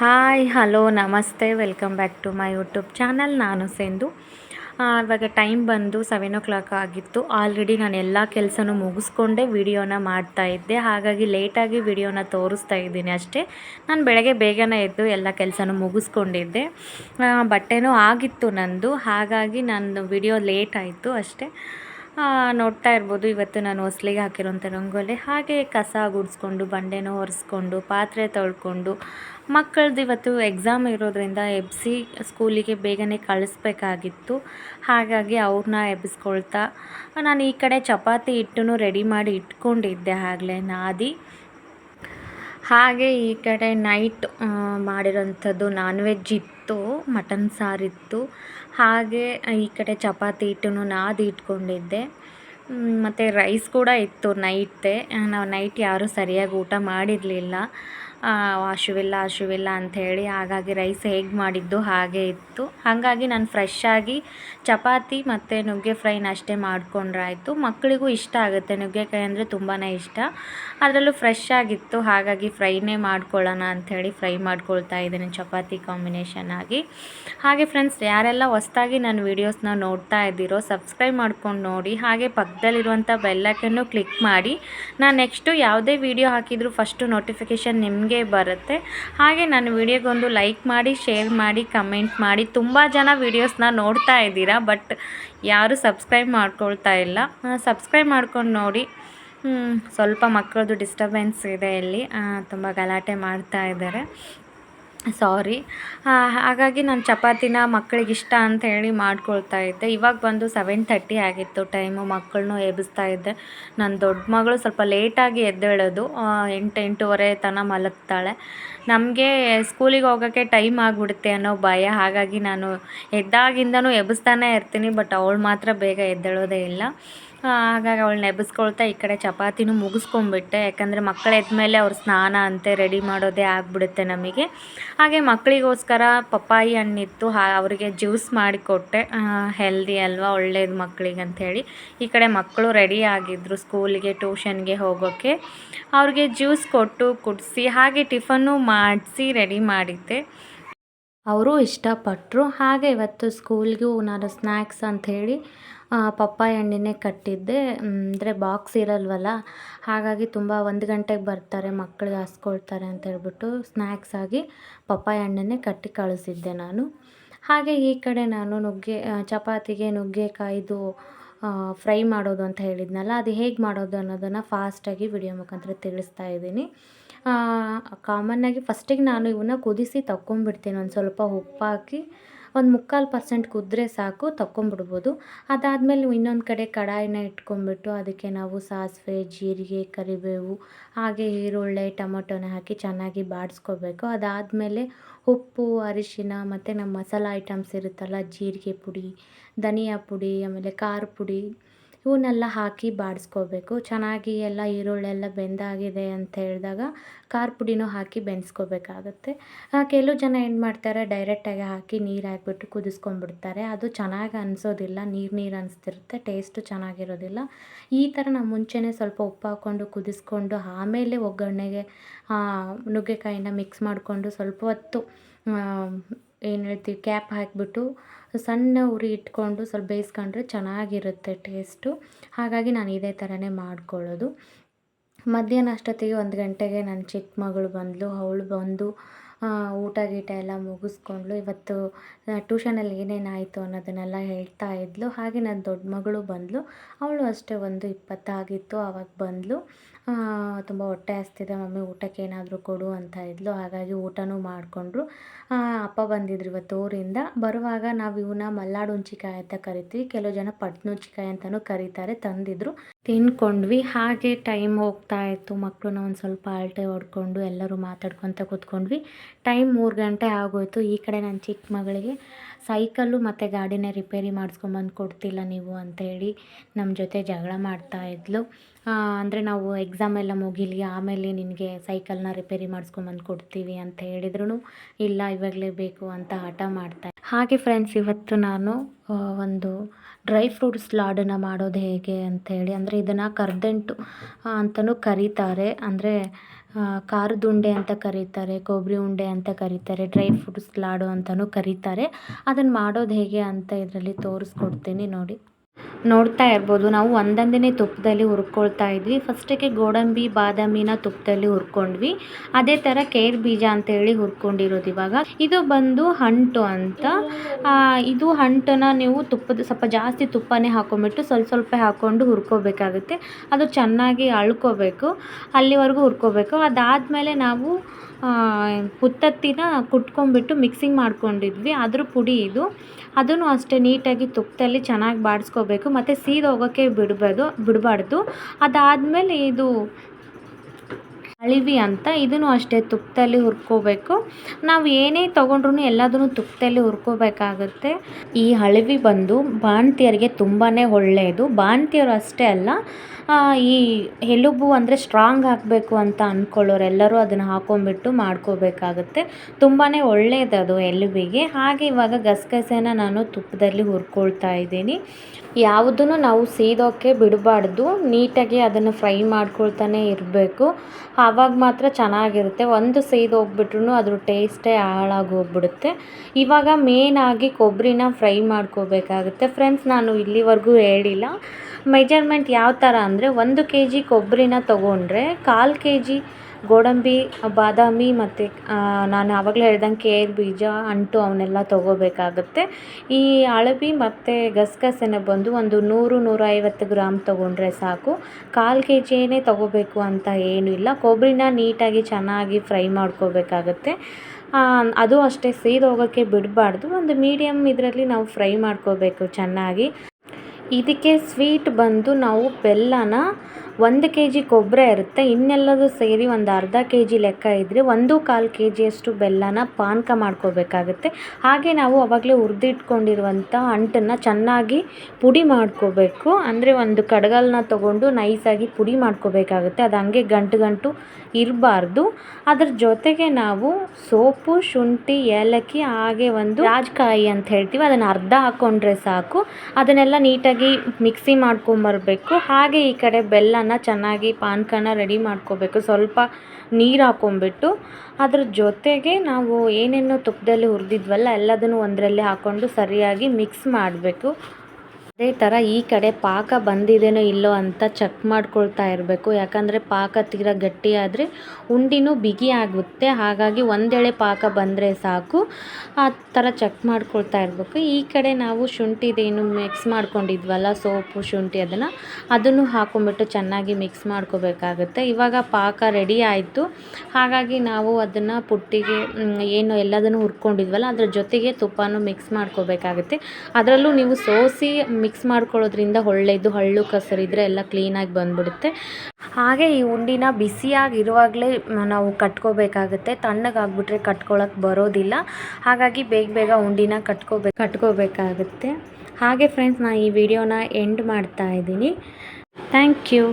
Hi, hello, ನಮಸ್ತೆ. Welcome back to my YouTube channel. ನಾನು ಸೇಂದು ಇವಾಗ ಟೈಮ್ ಬಂದು ಸೆವೆನ್ ಓ ಕ್ಲಾಕ್ ಆಗಿತ್ತು. ಆಲ್ರೆಡಿ ನಾನು ಎಲ್ಲ ಕೆಲಸನೂ ಮುಗಿಸ್ಕೊಂಡೇ, ವಿಡಿಯೋನ ಮಾಡ್ತಾ ಇದ್ದೆ. ಹಾಗಾಗಿ ಲೇಟಾಗಿ ವಿಡಿಯೋನ ತೋರಿಸ್ತಾ ಇದ್ದೀನಿ ಅಷ್ಟೇ. ನಾನು ಬೆಳಗ್ಗೆ ಬೇಗನೆ ಎದ್ದು ಎಲ್ಲ ಕೆಲಸನೂ ಮುಗಿಸ್ಕೊಂಡಿದ್ದೆ. ಬಟ್ಟೆನೂ ಆಗಿತ್ತು ನಂದು. ಹಾಗಾಗಿ ನನ್ನ ವಿಡಿಯೋ ಲೇಟ್ ಆಯಿತು ಅಷ್ಟೇ. ನೋಡ್ತಾ ಇರ್ಬೋದು. ಇವತ್ತು ನಾನು ಹೊಸ್ಲಿಗೆ ಹಾಕಿರೋಂಥ ರಂಗೋಲಿ. ಹಾಗೆ ಕಸ ಗುಡಿಸ್ಕೊಂಡು, ಬಂಡೆನೂ ಒರೆಸ್ಕೊಂಡು, ಪಾತ್ರೆ ತೊಳ್ಕೊಂಡು ಮಕ್ಕಳದ್ದು ಇವತ್ತು ಎಕ್ಸಾಮ್ ಇರೋದ್ರಿಂದ ಎಬ್ಸಿ ಸ್ಕೂಲಿಗೆ ಬೇಗನೆ ಕಳಿಸ್ಬೇಕಾಗಿತ್ತು. ಹಾಗಾಗಿ ಅವ್ರನ್ನ ಎಬ್ಬಿಸ್ಕೊಳ್ತಾ ನಾನು ಈ ಕಡೆ ಚಪಾತಿ ಹಿಟ್ಟು ರೆಡಿ ಮಾಡಿ ಇಟ್ಕೊಂಡಿದ್ದೆ ಆಗಲೇ ನಾದಿ. ಹಾಗೆ ಈ ಕಡೆ ನೈಟ್ ಮಾಡಿರೋಂಥದ್ದು ನಾನ್ ವೆಜ್ ಇತ್ತು. ಮಟನ್ ಸಾರಿತ್ತು ಹಾಗೆ ಈ ಕಡೆ ಚಪಾತಿ ಹಿಟ್ಟು ನಾದಿ ಇಟ್ಕೊಂಡಿದ್ದೆ ಮತ್ತು ರೈಸ್ ಕೂಡ ಇತ್ತು ನೈಟೇ. ನಾವು ನೈಟ್ ಯಾರೂ ಸರಿಯಾಗಿ ಊಟ ಮಾಡಿರಲಿಲ್ಲ. ಹಶುವಿಲ್ಲ ಅಂತ ಅಂಥೇಳಿ ಹಾಗಾಗಿ ರೈಸ್ ಹೇಗೆ ಮಾಡಿದ್ದು ಹಾಗೆ ಇತ್ತು. ಹಾಗಾಗಿ ನಾನು ಫ್ರೆಶ್ ಆಗಿ ಚಪಾತಿ ಮತ್ತು ನುಗ್ಗೆ ಫ್ರೈನ ಅಷ್ಟೇ ಮಾಡಿಕೊಂಡ್ರಾಯ್ತು. ಮಕ್ಕಳಿಗೂ ಇಷ್ಟ ಆಗುತ್ತೆ. ನುಗ್ಗೆಕಾಯಿ ಅಂದರೆ ತುಂಬಾ ಇಷ್ಟ. ಅದರಲ್ಲೂ ಫ್ರೆಶ್ ಆಗಿತ್ತು. ಹಾಗಾಗಿ ಫ್ರೈನೇ ಮಾಡ್ಕೊಳ್ಳೋಣ ಅಂಥೇಳಿ ಫ್ರೈ ಮಾಡ್ಕೊಳ್ತಾ ಇದ್ದೀನಿ ಚಪಾತಿ ಕಾಂಬಿನೇಷನ್ ಆಗಿ. ಹಾಗೆ ಫ್ರೆಂಡ್ಸ್ ಯಾರೆಲ್ಲ ಹೊಸ್ದಾಗಿ ನನ್ನ ವೀಡಿಯೋಸ್ನ ನೋಡ್ತಾ ಇದ್ದೀರೋ ಸಬ್ಸ್ಕ್ರೈಬ್ ಮಾಡ್ಕೊಂಡು ನೋಡಿ. ಹಾಗೆ ಪಕ್ಕದಲ್ಲಿರುವಂಥ ಬೆಲ್ಲಕನ್ನು ಕ್ಲಿಕ್ ಮಾಡಿ. ನಾನು ನೆಕ್ಸ್ಟು ಯಾವುದೇ ವೀಡಿಯೋ ಹಾಕಿದರೂ ಫಸ್ಟು ನೋಟಿಫಿಕೇಷನ್ ನಿಮಗೆ ಬರುತ್ತೆ. ಹಾಗೆ ನನ್ನ ವಿಡಿಯೋಗೊಂದು ಲೈಕ್ ಮಾಡಿ, ಶೇರ್ ಮಾಡಿ, ಕಮೆಂಟ್ ಮಾಡಿ. ತುಂಬ ಜನ ವೀಡಿಯೋಸ್ನ ನೋಡ್ತಾ ಇದ್ದೀರಾ, ಬಟ್ ಯಾರೂ ಸಬ್ಸ್ಕ್ರೈಬ್ ಮಾಡ್ಕೊಳ್ತಾ ಇಲ್ಲ. ಸಬ್ಸ್ಕ್ರೈಬ್ ಮಾಡ್ಕೊಂಡು ನೋಡಿ. ಸ್ವಲ್ಪ ಮಕ್ಕಳದು ಡಿಸ್ಟರ್ಬೆನ್ಸ್ ಇದೆ ಇಲ್ಲಿ. ತುಂಬ ಗಲಾಟೆ ಮಾಡ್ತಾ ಇದ್ದಾರೆ. ಸಾರಿ. ಹಾಗಾಗಿ ನಾನು ಚಪಾತಿನ ಮಕ್ಕಳಿಗೆ ಇಷ್ಟ ಅಂತ ಹೇಳಿ ಮಾಡ್ಕೊಳ್ತಾ ಇದ್ದೆ. ಇವಾಗ ಬಂದು ಸೆವೆನ್ ತರ್ಟಿ ಆಗಿತ್ತು ಟೈಮು ಮಕ್ಕಳನ್ನೂ ಎಬ್ಬಿಸ್ತಾ ಇದ್ದೆ. ನನ್ನ ದೊಡ್ಡ ಮಗಳು ಸ್ವಲ್ಪ ಲೇಟಾಗಿ ಎದ್ದೇಳೋದು. ಎಂಟು, ಎಂಟೂವರೆ ತನ ಮಲಗ್ತಾಳೆ. ನಮಗೆ ಸ್ಕೂಲಿಗೆ ಹೋಗೋಕ್ಕೆ ಟೈಮ್ ಆಗಿಬಿಡುತ್ತೆ ಅನ್ನೋ ಭಯ. ಹಾಗಾಗಿ ನಾನು ಎದ್ದಾಗಿಂದನೂ ಎಬ್ಬಿಸ್ತಾನೆ ಇರ್ತೀನಿ ಬಟ್ ಅವಳು ಮಾತ್ರ ಬೇಗ ಎದ್ದೇಳೋದೇ ಇಲ್ಲ. ಹಾಗಾಗಿ ಅವಳು ನೆಬ್ಸ್ಕೊಳ್ತಾ ಈ ಕಡೆ ಚಪಾತಿನೂ ಮುಗಿಸ್ಕೊಂಬಿಟ್ಟೆ ಯಾಕಂದರೆ ಮಕ್ಕಳು ಎದ್ಮೇಲೆ ಅವ್ರ ಸ್ನಾನ ಅಂತೆ ರೆಡಿ ಮಾಡೋದೇ ಆಗಿಬಿಡುತ್ತೆ ನಮಗೆ. ಹಾಗೆ ಮಕ್ಕಳಿಗೋಸ್ಕರ ಪಪ್ಪಾಯಿ ಹಣ್ಣಿತ್ತು, ಹಾ, ಅವರಿಗೆ ಜ್ಯೂಸ್ ಮಾಡಿಕೊಟ್ಟೆ. ಹೆಲ್ದಿ ಅಲ್ವಾ, ಒಳ್ಳೇದು ಮಕ್ಕಳಿಗೆ ಅಂಥೇಳಿ ಈ ಕಡೆ ಮಕ್ಕಳು ರೆಡಿ ಆಗಿದ್ದರು ಸ್ಕೂಲಿಗೆ, ಟ್ಯೂಷನ್ಗೆ ಹೋಗೋಕ್ಕೆ ಅವ್ರಿಗೆ ಜ್ಯೂಸ್ ಕೊಟ್ಟು ಕುಡಿಸಿ, ಹಾಗೆ ಟಿಫನ್ನು ಮಾಡಿಸಿ ರೆಡಿ ಮಾಡಿದ್ದೆ. ಅವರು ಇಷ್ಟಪಟ್ಟರು ಹಾಗೆ ಇವತ್ತು ಸ್ಕೂಲ್ಗೂ ನಾನು ಸ್ನ್ಯಾಕ್ಸ್ ಅಂಥೇಳಿ ಪಪ್ಪಾಯ ಹಣ್ಣಿನೇ ಕಟ್ಟಿದ್ದೆ. ಅಂದರೆ ಬಾಕ್ಸ್ ಇರಲ್ವಲ್ಲ? ಹಾಗಾಗಿ ತುಂಬ ಒಂದು ಗಂಟೆಗೆ ಬರ್ತಾರೆ ಮಕ್ಕಳಿಗೆ ಹಾಸ್ಕೊಳ್ತಾರೆ ಅಂತ ಹೇಳ್ಬಿಟ್ಟು ಸ್ನ್ಯಾಕ್ಸ್ ಆಗಿ ಪಪ್ಪಾಯ ಹಣ್ಣನ್ನೇ ಕಟ್ಟಿ ಕಳಿಸಿದ್ದೆ ನಾನು. ಹಾಗೆ ಈ ಕಡೆ ನಾನು ನುಗ್ಗೆ ಚಪಾತಿಗೆ ನುಗ್ಗೆಕಾಯಿದು ಫ್ರೈ ಮಾಡೋದು ಅಂತ ಹೇಳಿದ್ನಲ್ಲ, ಅದು ಹೇಗೆ ಮಾಡೋದು ಅನ್ನೋದನ್ನು ಫಾಸ್ಟಾಗಿ ವಿಡಿಯೋ ಮುಖಾಂತರ ತಿಳಿಸ್ತಾ ಇದ್ದೀನಿ. ಕಾಮನ್ನಾಗಿ ಫಸ್ಟಿಗೆ ನಾನು ಇವನ್ನ ಕುದಿಸಿ ತಕ್ಕೊಂಬಿಡ್ತೀನಿ ಒಂದು ಸ್ವಲ್ಪ ಉಪ್ಪು ಹಾಕಿ ಒಂದು ಮುಕ್ಕಾಲು ಪರ್ಸೆಂಟ್ ಕುದ್ರೆ ಸಾಕು, ತಕ್ಕೊಂಬಿಡ್ಬೋದು. ಅದಾದಮೇಲೆ ಇನ್ನೊಂದು ಕಡೆ ಕಡಾಯಿನ ಇಟ್ಕೊಂಡ್ಬಿಟ್ಟು ಅದಕ್ಕೆ ನಾವು ಸಾಸಿವೆ, ಜೀರಿಗೆ, ಕರಿಬೇವು, ಹಾಗೆ ಈರುಳ್ಳಿ, ಟೊಮೊಟೊನ ಹಾಕಿ ಚೆನ್ನಾಗಿ ಬಾಡಿಸ್ಕೋಬೇಕು. ಅದಾದಮೇಲೆ ಉಪ್ಪು, ಅರಿಶಿನ ಮತ್ತು ನಮ್ಮ ಮಸಾಲೆ ಐಟಮ್ಸ್ ಇರುತ್ತಲ್ಲ, ಜೀರಿಗೆ ಪುಡಿ, ಧನಿಯಾ ಪುಡಿ, ಆಮೇಲೆ ಖಾರ ಪುಡಿ ಇವನ್ನೆಲ್ಲ ಹಾಕಿ ಬಾಡಿಸ್ಕೋಬೇಕು. ಚೆನ್ನಾಗಿ ಎಲ್ಲ ಈರುಳ್ಳಿ ಎಲ್ಲ ಬೆಂದಾಗಿದೆ ಅಂತ ಹೇಳಿದಾಗ ಖಾರ ಪುಡಿನೂ ಹಾಕಿ ಬೆನ್ಸ್ಕೋಬೇಕಾಗತ್ತೆ ಕೆಲವು ಜನ ಏನು ಮಾಡ್ತಾರೆ, ಡೈರೆಕ್ಟಾಗಿ ಹಾಕಿ ನೀರು ಹಾಕಿಬಿಟ್ಟು ಕುದಿಸ್ಕೊಂಡ್ಬಿಡ್ತಾರೆ. ಅದು ಚೆನ್ನಾಗಿ ಅನಿಸೋದಿಲ್ಲ. ನೀರು ನೀರು ಅನಿಸ್ತಿರುತ್ತೆ. ಟೇಸ್ಟು ಚೆನ್ನಾಗಿರೋದಿಲ್ಲ. ಈ ಥರ ನಾವು ಮುಂಚೆನೇ ಸ್ವಲ್ಪ ಉಪ್ಪು ಹಾಕ್ಕೊಂಡು ಕುದಿಸ್ಕೊಂಡು ಆಮೇಲೆ ಒಗ್ಗರಣೆಗೆ ನುಗ್ಗೆಕಾಯಿನ ಮಿಕ್ಸ್ ಮಾಡಿಕೊಂಡು ಸ್ವಲ್ಪ ಹೊತ್ತು ಏನು ಹೇಳ್ತೀವಿ, ಕ್ಯಾಪ್ ಹಾಕಿಬಿಟ್ಟು ಸಣ್ಣ ಉರಿ ಇಟ್ಕೊಂಡು ಸ್ವಲ್ಪ ಬೇಯಿಸ್ಕೊಂಡ್ರೆ ಚೆನ್ನಾಗಿರುತ್ತೆ ಟೇಸ್ಟು. ಹಾಗಾಗಿ ನಾನು ಇದೇ ಥರನೇ ಮಾಡ್ಕೊಳ್ಳೋದು. ಮಧ್ಯಾಹ್ನ ಅಷ್ಟೊತ್ತಿಗೆ ಒಂದು ಗಂಟೆಗೆ ನನ್ನ ಚಿಕ್ಕ ಮಗಳು ಬಂದಳು, ಅವಳು ಬಂದು ಊಟ ಗೀಟ ಎಲ್ಲ ಮುಗಿಸ್ಕೊಂಡ್ಳು. ಇವತ್ತು ಟ್ಯೂಷನಲ್ಲಿ ಏನೇನಾಯಿತು ಅನ್ನೋದನ್ನೆಲ್ಲ ಹೇಳ್ತಾ ಇದ್ಲು. ಹಾಗೆ ನನ್ನ ದೊಡ್ಡ ಮಗಳು ಬಂದಳು ಅವಳು ಅಷ್ಟೇ ಒಂದು ಇಪ್ಪತ್ತಾಗಿತ್ತು, ಆವಾಗ ಬಂದಳು ತುಂಬ ಹೊಟ್ಟೆ ಹಸ್ತಿದೆ, ಮಮ್ಮಿ ಊಟಕ್ಕೆ ಏನಾದರೂ ಕೊಡು ಅಂತ ಇದ್ಲು. ಹಾಗಾಗಿ ಊಟನೂ ಮಾಡಿಕೊಂಡ್ರು. ಅಪ್ಪ ಬಂದಿದ್ರು ಇವತ್ತು ಊರಿಂದ. ಬರುವಾಗ ನಾವು ಇವನ್ನ ಮಲ್ಲಾಡುಂಚಿಕಾಯಿ ಅಂತ ಕರಿತೀವಿ. ಕೆಲವು ಜನ ಪಟ್ನುಂಚಿಕಾಯಿ ಅಂತಲೂ ಕರೀತಾರೆ, ತಂದಿದ್ರು. ತಿನ್ಕೊಂಡ್ವಿ. ಹಾಗೆ ಟೈಮ್ ಹೋಗ್ತಾ ಇತ್ತು. ಮಕ್ಕಳನ್ನ ಒಂದು ಸ್ವಲ್ಪ ಅಳತೆ ಹೊಡ್ಕೊಂಡು ಎಲ್ಲರೂ ಮಾತಾಡ್ಕೊತ ಕೂತ್ಕೊಂಡ್ವಿ. ಟೈಮ್ ಮೂರು ಗಂಟೆ ಆಗೋಯ್ತು. ಈ ಕಡೆ ನನ್ನ ಚಿಕ್ಕ ಮಗಳಿಗೆ ಸೈಕಲ್ಲು ಮತ್ತು ಗಾಡಿನೇ ರಿಪೇರಿ ಮಾಡಿಸ್ಕೊಂಬಂದು ಕೊಡ್ತಿಲ್ಲ ನೀವು ಅಂಥೇಳಿ ನಮ್ಮ ಜೊತೆ ಜಗಳ ಮಾಡ್ತಾ ಇದ್ಲು. ಅಂದರೆ ನಾವು ಎಕ್ಸಾಮ್ ಎಲ್ಲ ಮುಗಿಲಿ, ಆಮೇಲೆ ನಿನಗೆ ಸೈಕಲ್ನ ರಿಪೇರಿ ಮಾಡಿಸ್ಕೊಂಬಂದು ಕೊಡ್ತೀವಿ ಅಂತ ಹೇಳಿದ್ರು ಇಲ್ಲ, ಇವಾಗಲೇ ಬೇಕು ಅಂತ ಹಠ ಮಾಡ್ತಾ ಹಾಗೆ ಫ್ರೆಂಡ್ಸ್ ಇವತ್ತು ನಾನು ಒಂದು ಡ್ರೈ ಫ್ರೂಟ್ಸ್ ಲಾಡನ್ನು ಮಾಡೋದು ಹೇಗೆ ಅಂಥೇಳಿ ಅಂದರೆ ಇದನ್ನು ಕರ್ದೆಂಟು ಅಂತಲೂ ಕರೀತಾರೆ. ಅಂದರೆ ಖಾರದ ಉಂಡೆ ಅಂತ ಕರೀತಾರೆ, ಕೊಬ್ಬರಿ ಉಂಡೆ ಅಂತ ಕರೀತಾರೆ ಡ್ರೈ ಫ್ರೂಟ್ಸ್ ಲಾಡು ಅಂತಲೂ ಕರೀತಾರೆ. ಅದನ್ನು ಮಾಡೋದು ಹೇಗೆ ಅಂತ ಇದರಲ್ಲಿ ತೋರಿಸ್ಕೊಡ್ತೀನಿ ನೋಡಿ. ನೋಡ್ತಾ ಇರ್ಬೋದು. ನಾವು ಒಂದೊಂದೇ ತುಪ್ಪದಲ್ಲಿ ಹುರ್ಕೊಳ್ತಾ ಇದ್ವಿ. ಫಸ್ಟಿಗೆ ಗೋಡಂಬಿ, ಬಾದಾಮಿನ ತುಪ್ಪದಲ್ಲಿ ಹುರ್ಕೊಂಡ್ವಿ. ಅದೇ ಥರ ಕೇರ್ ಬೀಜ ಅಂತೇಳಿ ಹುರ್ಕೊಂಡಿರೋದು ಇವಾಗ. ಇದು ಬಂದು ಹಂಟು ಅಂತ. ಇದು ಹಂಟನ್ನು ನೀವು ತುಪ್ಪದ, ಸ್ವಲ್ಪ ಜಾಸ್ತಿ ತುಪ್ಪನೇ ಹಾಕೊಂಡ್ಬಿಟ್ಟು ಸ್ವಲ್ಪ ಸ್ವಲ್ಪ ಹಾಕ್ಕೊಂಡು ಹುರ್ಕೋಬೇಕಾಗುತ್ತೆ. ಅದು ಚೆನ್ನಾಗಿ ಅಳ್ಕೋಬೇಕು. ಅಲ್ಲಿವರೆಗೂ ಹುರ್ಕೋಬೇಕು. ಅದಾದಮೇಲೆ ನಾವು ಹುತ್ತತ್ತಿನ ಕುಟ್ಕೊಂಡ್ಬಿಟ್ಟು ಮಿಕ್ಸಿಂಗ್ ಮಾಡ್ಕೊಂಡಿದ್ವಿ. ಅದ್ರ ಪುಡಿ ಇದು. ಅದನ್ನು ಅಷ್ಟೇ ನೀಟಾಗಿ ತುಪ್ಪದಲ್ಲಿ ಚೆನ್ನಾಗಿ ಬಾಡಿಸ್ಕೋಬೇಕು. ಮತ್ತು ಸೀದೋಗೋಕ್ಕೆ ಬಿಡಬಾರ್ದು ಬಿಡಬಾರ್ದು. ಅದಾದಮೇಲೆ ಇದು ಅಳಿವಿ ಅಂತ ಇದನ್ನು ಅಷ್ಟೇ ತುಪ್ಪದಲ್ಲಿ ಹುರ್ಕೋಬೇಕು. ನಾವು ಏನೇ ತೊಗೊಂಡ್ರು ಎಲ್ಲದನ್ನು ತುಪ್ಪದಲ್ಲಿ ಹುರ್ಕೋಬೇಕಾಗುತ್ತೆ. ಈ ಅಳಿವಿ ಬಂದು ಬಾಣ್ತಿಯರಿಗೆ ತುಂಬಾ ಒಳ್ಳೆಯದು. ಬಾಣ್ತಿಯರು ಅಷ್ಟೇ ಅಲ್ಲ ಈ ಎಲುಬು ಅಂದರೆ ಸ್ಟ್ರಾಂಗ್ ಆಗಬೇಕು ಅಂತ ಅಂದ್ಕೊಳ್ಳೋರೆಲ್ಲರೂ ಅದನ್ನು ಹಾಕೊಂಡ್ಬಿಟ್ಟು ಮಾಡ್ಕೋಬೇಕಾಗುತ್ತೆ. ತುಂಬಾ ಒಳ್ಳೆಯದು ಅದು ಎಲುಬಿಗೆ. ಹಾಗೆ ಇವಾಗ ಗಸಗಸೆನ ನಾನು ತುಪ್ಪದಲ್ಲಿ ಹುರ್ಕೊಳ್ತಾ ಇದ್ದೀನಿ. ಯಾವುದನ್ನು ನಾವು ಸೀದೋಕ್ಕೆ ಬಿಡಬಾರ್ದು. ನೀಟಾಗಿ ಅದನ್ನು ಫ್ರೈ ಮಾಡ್ಕೊಳ್ತಾನೆ ಇರಬೇಕು. ಆವಾಗ ಮಾತ್ರ ಚೆನ್ನಾಗಿರುತ್ತೆ. ಒಂದು ಸೈದು ಹೋಗ್ಬಿಟ್ರು ಅದ್ರ ಟೇಸ್ಟೇ ಹಾಳಾಗಿ ಹೋಗ್ಬಿಡುತ್ತೆ. ಇವಾಗ ಮೇನಾಗಿ ಕೊಬ್ಬರಿನ ಫ್ರೈ ಮಾಡ್ಕೋಬೇಕಾಗುತ್ತೆ. ಫ್ರೆಂಡ್ಸ್ ನಾನು ಇಲ್ಲಿವರೆಗೂ ಹೇಳಿಲ್ಲ. ಮೆಜರ್ಮೆಂಟ್ ಯಾವ ಥರ ಅಂದರೆ, ಒಂದು ಕೆ ಜಿ ಕೊಬ್ಬರಿನ ತೊಗೊಂಡ್ರೆ, ಕಾಲು ಕೆ ಜಿ ಗೋಡಂಬಿ, ಬಾದಾಮಿ ಮತ್ತು ನಾನು ಆವಾಗಲೇ ಹೇಳ್ದಂಗೆ ಕೇರ್ ಬೀಜ, ಅಂಟು ಅವನ್ನೆಲ್ಲ ತೊಗೋಬೇಕಾಗುತ್ತೆ. ಈ ಅಳವಿ ಮತ್ತು ಗಸಗಸೆನ ಬಂದು ಒಂದು ನೂರು, ನೂರೈವತ್ತು ಗ್ರಾಮ್ ತೊಗೊಂಡ್ರೆ ಸಾಕು. ಕಾಲು ಕೆ ಜಿಯೇ ತೊಗೋಬೇಕು ಅಂತ ಏನೂ ಇಲ್ಲ. ಕೊಬ್ಬರಿನ ನೀಟಾಗಿ ಚೆನ್ನಾಗಿ ಫ್ರೈ ಮಾಡ್ಕೋಬೇಕಾಗುತ್ತೆ. ಅದು ಅಷ್ಟೇ ಸೀದೋಗೋಕ್ಕೆ ಬಿಡಬಾರ್ದು. ಒಂದು ಮೀಡಿಯಮ್ ಇದರಲ್ಲಿ ನಾವು ಫ್ರೈ ಮಾಡ್ಕೋಬೇಕು ಚೆನ್ನಾಗಿ. ಇದಕ್ಕೆ ಸ್ವೀಟ್ ಬಂದು ನಾವು ಬೆಲ್ಲನ ಒಂದು ಕೆ ಜಿ ಕೊಬ್ಬರಿ ಇರುತ್ತೆ. ಇನ್ನೆಲ್ಲದೂ ಸೇರಿ ಒಂದು ಅರ್ಧ ಕೆ ಜಿ ಲೆಕ್ಕ ಇದ್ದರೆ ಒಂದು ಕಾಲು ಕೆ ಜಿಯಷ್ಟು ಬೆಲ್ಲನ ಪಾನಕ ಮಾಡ್ಕೋಬೇಕಾಗುತ್ತೆ. ಹಾಗೆ ನಾವು ಅವಾಗಲೇ ಹುರಿದಿಟ್ಕೊಂಡಿರುವಂಥ ಅಂಟನ್ನು ಚೆನ್ನಾಗಿ ಪುಡಿ ಮಾಡ್ಕೋಬೇಕು. ಅಂದರೆ ಒಂದು ಕಡಗಲ್ನ ತೊಗೊಂಡು ನೈಸಾಗಿ ಪುಡಿ ಮಾಡ್ಕೋಬೇಕಾಗುತ್ತೆ. ಅದು ಹಂಗೆ ಗಂಟು ಗಂಟು ಇರಬಾರ್ದು. ಅದ್ರ ಜೊತೆಗೆ ನಾವು ಸೋಪು, ಶುಂಠಿ, ಏಲಕ್ಕಿ, ಹಾಗೆ ಒಂದು ರಾಜಕಾಯಿ ಅಂತ ಹೇಳ್ತೀವಿ. ಅದನ್ನು ಅರ್ಧ ಹಾಕ್ಕೊಂಡ್ರೆ ಸಾಕು. ಅದನ್ನೆಲ್ಲ ನೀಟಾಗಿ ಮಿಕ್ಸಿ ಮಾಡ್ಕೊಂಬರ್ಬೇಕು. ಹಾಗೆ ಈ ಕಡೆ ಬೆಲ್ಲನ ಚೆನ್ನಾಗಿ ಪಾನಕನ ರೆಡಿ ಮಾಡ್ಕೋಬೇಕು. ಸ್ವಲ್ಪ ನೀರು ಹಾಕ್ಕೊಂಬಿಟ್ಟು ಅದ್ರ ಜೊತೆಗೆ ನಾವು ಏನೇನು ತುಪ್ಪದಲ್ಲಿ ಹುರಿದಿದ್ವಲ್ಲ, ಎಲ್ಲದನ್ನು ಒಂದರಲ್ಲೇ ಹಾಕ್ಕೊಂಡು ಸರಿಯಾಗಿ ಮಿಕ್ಸ್ ಮಾಡಬೇಕು. ಅದೇ ಥರ ಈ ಕಡೆ ಪಾಕ ಬಂದಿದೆಯೋ ಇಲ್ಲೋ ಅಂತ ಚೆಕ್ ಮಾಡ್ಕೊಳ್ತಾ ಇರಬೇಕು. ಯಾಕಂದರೆ ಪಾಕ ತೀರ ಗಟ್ಟಿಯಾದರೆ ಉಂಡಿನೂ ಬಿಗಿ ಆಗುತ್ತೆ. ಹಾಗಾಗಿ ಒಂದೆಳೆ ಪಾಕ ಬಂದರೆ ಸಾಕು. ಆ ಥರ ಚೆಕ್ ಮಾಡ್ಕೊಳ್ತಾ ಇರಬೇಕು. ಈ ಕಡೆ ನಾವು ಶುಂಠಿದೇನು ಮಿಕ್ಸ್ ಮಾಡ್ಕೊಂಡಿದ್ವಲ್ಲ, ಸೋಪು, ಶುಂಠಿ ಅದನ್ನು ಅದನ್ನು ಹಾಕೊಂಡ್ಬಿಟ್ಟು ಚೆನ್ನಾಗಿ ಮಿಕ್ಸ್ ಮಾಡ್ಕೋಬೇಕಾಗುತ್ತೆ. ಇವಾಗ ಪಾಕ ರೆಡಿ ಆಯಿತು. ಹಾಗಾಗಿ ನಾವು ಅದನ್ನು ಪುಟ್ಟಿಗೆ ಏನು ಎಲ್ಲದನ್ನು ಹುರ್ಕೊಂಡಿದ್ವಲ್ಲ, ಅದ್ರ ಜೊತೆಗೆ ತುಪ್ಪನೂ ಮಿಕ್ಸ್ ಮಾಡ್ಕೋಬೇಕಾಗುತ್ತೆ. ಅದರಲ್ಲೂ ನೀವು ಸೋಸಿ ಮಿಕ್ಸ್ ಮಾಡ್ಕೊಳ್ಳೋದ್ರಿಂದ ಒಳ್ಳೆಯದು ಹಳ್ಳು ಕಸರಿದ್ರೆ ಎಲ್ಲ ಕ್ಲೀನಾಗಿ ಬಂದ್ಬಿಡುತ್ತೆ. ಹಾಗೆ ಈ ಉಂಡಿನ ಬಿಸಿಯಾಗಿರುವಾಗಲೇ ನಾವು ಕಟ್ಕೋಬೇಕಾಗುತ್ತೆ. ತಣ್ಣಗಾಗ್ಬಿಟ್ರೆ ಕಟ್ಕೊಳಕ್ಕೆ ಬರೋದಿಲ್ಲ. ಹಾಗಾಗಿ ಬೇಗ ಬೇಗ ಉಂಡಿನ ಕಟ್ಕೋಬೇಕು, ಕಟ್ಕೋಬೇಕಾಗುತ್ತೆ. ಹಾಗೆ ಫ್ರೆಂಡ್ಸ್ ನಾನು ಈ ವಿಡಿಯೋನ ಎಂಡ್ ಮಾಡ್ತಾ ಇದ್ದೀನಿ. Thank you